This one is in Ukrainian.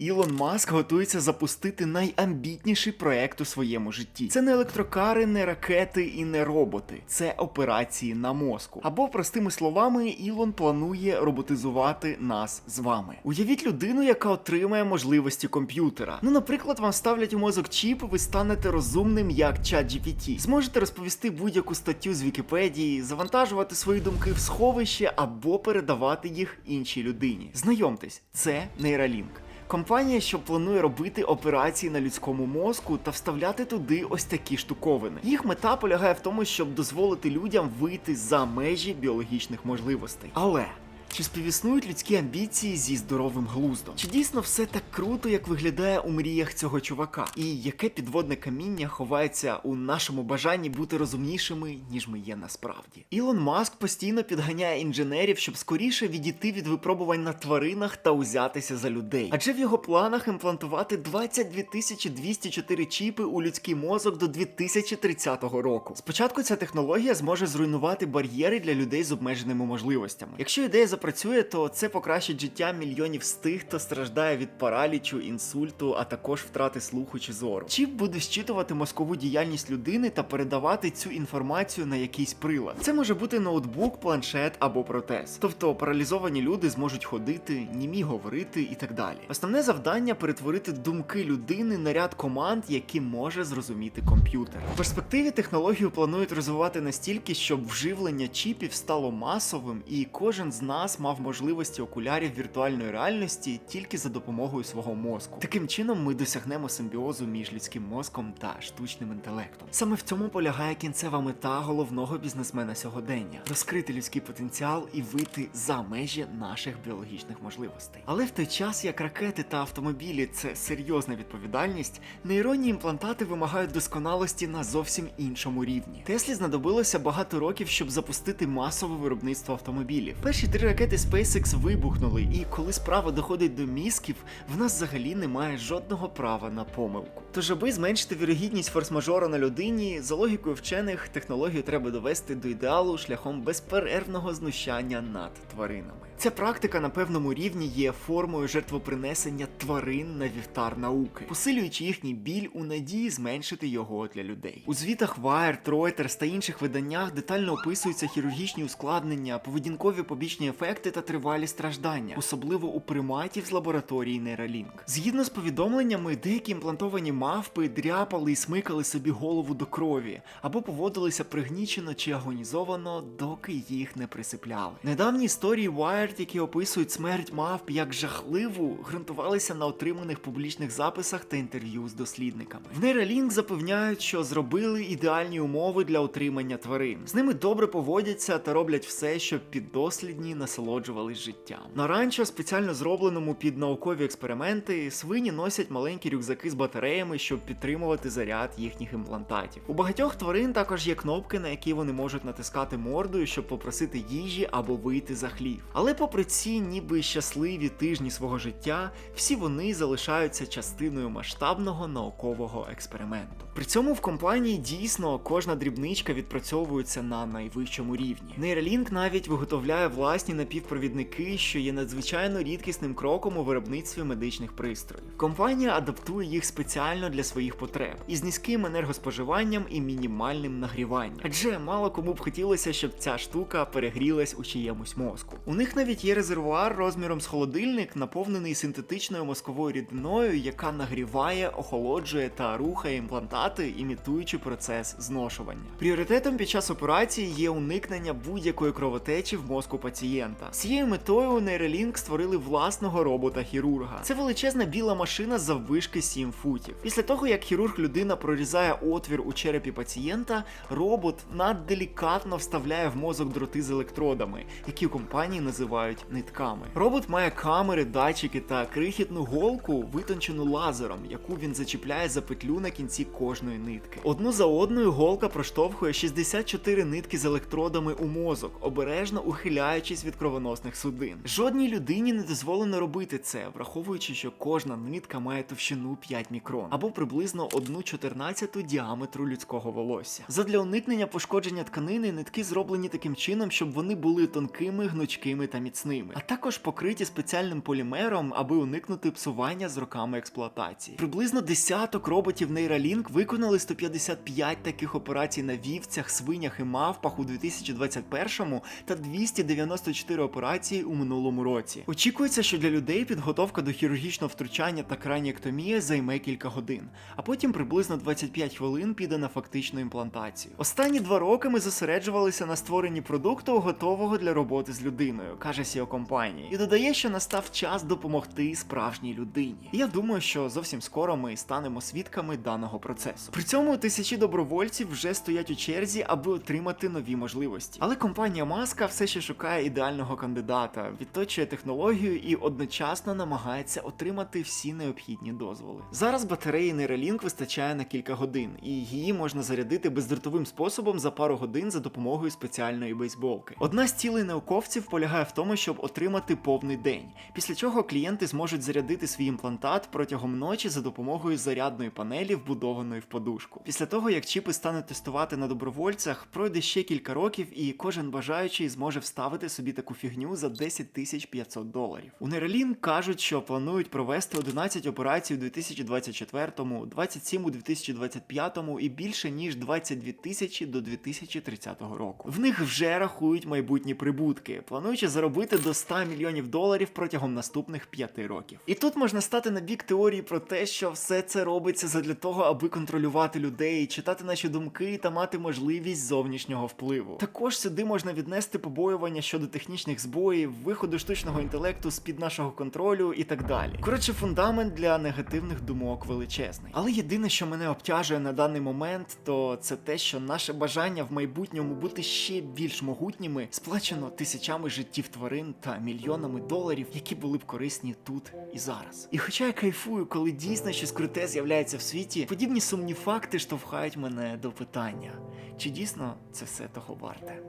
Ілон Маск готується запустити найамбітніший проект у своєму житті. Це не електрокари, не ракети і не роботи. Це операції на мозку. Або, простими словами, Ілон планує роботизувати нас з вами. Уявіть людину, яка отримає можливості комп'ютера. Ну, наприклад, вам ставлять у мозок чіп, ви станете розумним як ChatGPT. Зможете розповісти будь-яку статтю з Вікіпедії, завантажувати свої думки в сховище або передавати їх іншій людині. Знайомтесь, це Neuralink. Компанія, що планує робити операції на людському мозку та вставляти туди ось такі штуковини. Їх мета полягає в тому, щоб дозволити людям вийти за межі біологічних можливостей. Але. Чи співіснують людські амбіції зі здоровим глуздом? Чи дійсно все так круто, як виглядає у мріях цього чувака? І яке підводне каміння ховається у нашому бажанні бути розумнішими, ніж ми є насправді? Ілон Маск постійно підганяє інженерів, щоб скоріше відійти від випробувань на тваринах та узятися за людей. Адже в його планах імплантувати 22 204 чіпи у людський мозок до 2030 року. Спочатку ця технологія зможе зруйнувати бар'єри для людей з обмеженими можливостями. Якщо ідея запрацює, то це покращить життя мільйонів з тих, хто страждає від паралічу, інсульту, а також втрати слуху чи зору. Чіп буде щитувати мозкову діяльність людини та передавати цю інформацію на якийсь прилад. Це може бути ноутбук, планшет або протез. Тобто паралізовані люди зможуть ходити, німі говорити і так далі. Основне завдання перетворити думки людини на ряд команд, які може зрозуміти комп'ютер. В перспективі технологію планують розвивати настільки, щоб вживлення чіпів стало масовим, і кожен з нас мав можливості окулярів віртуальної реальності тільки за допомогою свого мозку. Таким чином ми досягнемо симбіозу між людським мозком та штучним інтелектом. Саме в цьому полягає кінцева мета головного бізнесмена сьогодення розкрити людський потенціал і вийти за межі наших біологічних можливостей. Але в той час, як ракети та автомобілі це серйозна відповідальність, нейронні імплантати вимагають досконалості на зовсім іншому рівні. Теслі знадобилося багато років, щоб запустити масове виробництво автомобілів. Перші три ракети SpaceX вибухнули, і коли справа доходить до мізків, в нас взагалі немає жодного права на помилку. Тож, аби зменшити вірогідність форс-мажору на людині, за логікою вчених, технологію треба довести до ідеалу шляхом безперервного знущання над тваринами. Ця практика на певному рівні є формою жертвопринесення тварин на вівтар науки, посилюючи їхній біль у надії зменшити його для людей. У звітах Wired, Reuters та інших виданнях детально описуються хірургічні ускладнення, поведінкові побічні ефекти та тривалі страждання, особливо у приматів з лабораторії Neuralink. Згідно з повідомленнями, деякі імплантовані мавпи дряпали і смикали собі голову до крові або поводилися пригнічено чи агонізовано, доки їх не присипляли. Недавні історії Wired, які описують смерть мавп як жахливу, ґрунтувалися на отриманих публічних записах та інтерв'ю з дослідниками. В Neuralink запевняють, що зробили ідеальні умови для отримання тварин. З ними добре поводяться та роблять все, щоб піддослідні насолоджувались життям. На ранчо, спеціально зробленому під наукові експерименти, свині носять маленькі рюкзаки з батареями, щоб підтримувати заряд їхніх імплантатів. У багатьох тварин також є кнопки, на які вони можуть натискати мордою, щоб попросити їжі або вийти за хлів. Але попри ці ніби щасливі тижні свого життя, всі вони залишаються частиною масштабного наукового експерименту. При цьому в компанії дійсно кожна дрібничка відпрацьовується на найвищому рівні. Neuralink навіть виготовляє власні напівпровідники, що є надзвичайно рідкісним кроком у виробництві медичних пристроїв. Компанія адаптує їх спеціально для своїх потреб із низьким енергоспоживанням і мінімальним нагріванням. Адже мало кому б хотілося, щоб ця штука перегрілась у чиємусь мозку. У них навіть є резервуар розміром з холодильник, наповнений синтетичною мозковою рідиною, яка нагріває, охолоджує та рухає імплантати, імітуючи процес зношування. Пріоритетом під час операції є уникнення будь-якої кровотечі в мозку пацієнта. З цією метою Neuralink створили власного робота-хірурга. Це величезна біла машина заввишки 7 футів. Після того, як хірург людина прорізає отвір у черепі пацієнта, робот надделікатно вставляє в мозок дроти з електродами, які компанії називають нитками. Робот має камери, датчики та крихітну голку, витончену лазером, яку він зачіпляє за петлю на кінці кожної нитки. Одну за одною голка проштовхує 64 нитки з електродами у мозок, обережно ухиляючись від кровоносних судин. Жодній людині не дозволено робити це, враховуючи, що кожна нитка має товщину 5 мікрон або приблизно 1,14 діаметру людського волосся. Задля уникнення пошкодження тканини нитки зроблені таким чином, щоб вони були тонкими, гнучкими та міцними, а також покриті спеціальним полімером, аби уникнути псування з роками експлуатації. Приблизно десяток роботів Neuralink виконали 155 таких операцій на вівцях, свинях і мавпах у 2021 та 294 операції у минулому році. Очікується, що для людей підготовка до хірургічного втручання та краніектомія займе кілька годин, а потім приблизно 25 хвилин піде на фактичну імплантацію. Останні два роки ми зосереджувалися на створенні продукту, готового для роботи з людиною, каже CEO компанії, і додає, що настав час допомогти справжній людині. І я думаю, що зовсім скоро ми станемо свідками даного процесу. При цьому тисячі добровольців вже стоять у черзі, аби отримати нові можливості. Але компанія Маска все ще шукає ідеального кандидата, відточує технологію і одночасно намагається отримати всі необхідні дозволи. Зараз батареї Neuralink вистачає на кілька годин, і її можна зарядити бездротовим способом за пару годин за допомогою спеціальної бейсболки. Одна з цілей науковців полягає в тому, щоб отримати повний день, після чого клієнти зможуть зарядити свій імплантат протягом ночі за допомогою зарядної панелі, вбудованої в подушку. Після того, як чіпи стануть тестувати на добровольцях, пройде ще кілька років, і кожен бажаючий зможе вставити собі таку фігню за 10 тисяч 500 доларів. У Neuralink кажуть, що планують провести 11 операцій у 2024, 27 у 2025 і більше ніж 22 тисячі до 2030 року. В них вже рахують майбутні прибутки, плануючи заробити до 100 мільйонів доларів протягом наступних 5 років. І тут можна стати на бік теорії про те, що все це робиться задля того, аби контролювати людей, читати наші думки та мати можливість зовнішнього впливу. Також сюди можна віднести побоювання щодо технічних збоїв, виходу штучного інтелекту з під нашого контролю і так далі. Коротше, фундамент для негативних думок величезний. Але єдине, що мене обтяжує на даний момент, то це те, що наше бажання в майбутньому бути ще більш могутніми сплачено тисячами життів тварин та мільйонами доларів, які були б корисні тут і зараз. І хоча я кайфую, коли дійсно щось круте з'являється в світі, подібні сумні факти штовхають мене до питання, чи дійсно це все того варте.